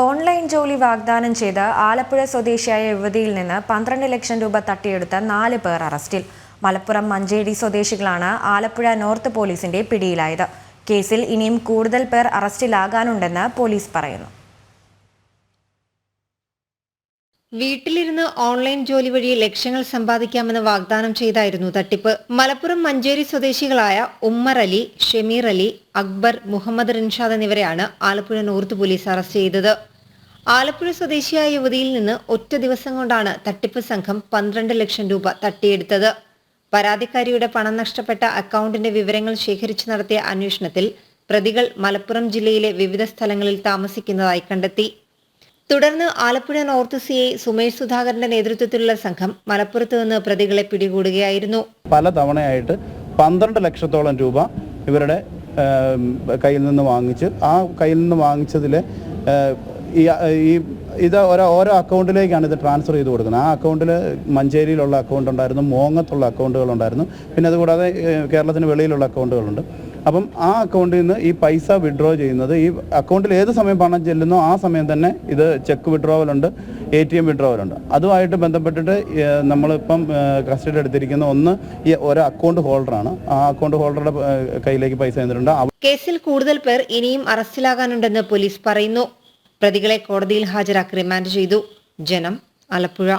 Online ജോലി വാഗ്ദാനം ചെയ്ത് ആലപ്പുഴ സ്വദേശിയായ യുവതിയിൽ നിന്ന് പന്ത്രണ്ട് ലക്ഷം രൂപ തട്ടിയെടുത്ത നാല് പേർ അറസ്റ്റിൽ. മലപ്പുറം മഞ്ചേരി സ്വദേശികളാണ് ആലപ്പുഴ നോർത്ത് പോലീസിന്റെ പിടിയിലായത്. കേസിൽ ഇനിയും കൂടുതൽ പേർ അറസ്റ്റിലാകാനുണ്ടെന്ന് പോലീസ് പറയുന്നു. വീട്ടിലിരുന്ന് ഓൺലൈൻ ജോലി വഴി ലക്ഷ്യങ്ങൾ സമ്പാദിക്കാമെന്ന് വാഗ്ദാനം ചെയ്തായിരുന്നു തട്ടിപ്പ്. മലപ്പുറം മഞ്ചേരി സ്വദേശികളായ ഉമ്മർ അലി ഷമീർ അലി അക്ബർ മുഹമ്മദ് റിൻഷാദ് എന്നിവരെയാണ് ആലപ്പുഴ നോർത്ത് പോലീസ് അറസ്റ്റ് ചെയ്തത്. ആലപ്പുഴ സ്വദേശിയായ യുവതിയിൽ നിന്ന് ഒറ്റ ദിവസം കൊണ്ടാണ് തട്ടിപ്പ് സംഘം പന്ത്രണ്ട് ലക്ഷം രൂപ തട്ടിയെടുത്തത്. പരാതിക്കാരിയുടെ പണം നഷ്ടപ്പെട്ട അക്കൗണ്ടിന്റെ വിവരങ്ങൾ ശേഖരിച്ചു നടത്തിയ അന്വേഷണത്തിൽ പ്രതികൾ മലപ്പുറം ജില്ലയിലെ വിവിധ സ്ഥലങ്ങളിൽ താമസിക്കുന്നതായി കണ്ടെത്തി. തുടർന്ന് Alappuzha north C I Sumesh സുധാകരന്റെ നേതൃത്വത്തിലുള്ള സംഘം മലപ്പുറത്ത് നിന്ന് പ്രതികളെ പിടികൂടുകയായിരുന്നു. പല തവണയായിട്ട് പന്ത്രണ്ട് ലക്ഷത്തോളം രൂപ ഇവരുടെ കയ്യിൽ നിന്ന് വാങ്ങിച്ച് ആ കയ്യിൽ നിന്ന് വാങ്ങിച്ചതിൽ ഈ ഇത് ഓരോ ഓരോ അക്കൗണ്ടിലേക്കാണ് ഇത് ട്രാൻസ്ഫർ ചെയ്ത് കൊടുക്കുന്നത്. ആ അക്കൗണ്ടിൽ മഞ്ചേരിയിലുള്ള അക്കൗണ്ട് ഉണ്ടായിരുന്നു മോങ്ങത്തുള്ള അക്കൗണ്ടുകളുണ്ടായിരുന്നു പിന്നെ അതുകൂടാതെ കേരളത്തിന് വെളിയിലുള്ള അക്കൗണ്ടുകളുണ്ട്. അപ്പം ആ അക്കൗണ്ടിൽ നിന്ന് ഈ പൈസ വിഡ്രോ ചെയ്യുന്നത് ഈ അക്കൗണ്ടിൽ ഏത് സമയം പണം ചെല്ലുന്നോ ആ സമയം തന്നെ ഇത് ചെക്ക് വിഡ്രോവലുണ്ട് എ ടി എം വിഡ്രോവലുണ്ട് അതുമായിട്ട് ബന്ധപ്പെട്ടിട്ട് നമ്മളിപ്പം കസ്റ്റഡി എടുത്തിരിക്കുന്ന ഒന്ന് ഈ ഒരു അക്കൗണ്ട് ഹോൾഡറാണ് ആ അക്കൗണ്ട് ഹോൾഡറുടെ കയ്യിലേക്ക് പൈസ എന്നിട്ടുണ്ട് കേസിൽ കൂടുതൽ പേർ ഇനിയും അറസ്റ്റിലാകാനുണ്ടെന്ന് പോലീസ് പറയുന്നു. പ്രതികളെ കോടതിയിൽ ഹാജരാക്കി റിമാൻഡ് ചെയ്തു. ജനം ആലപ്പുഴ.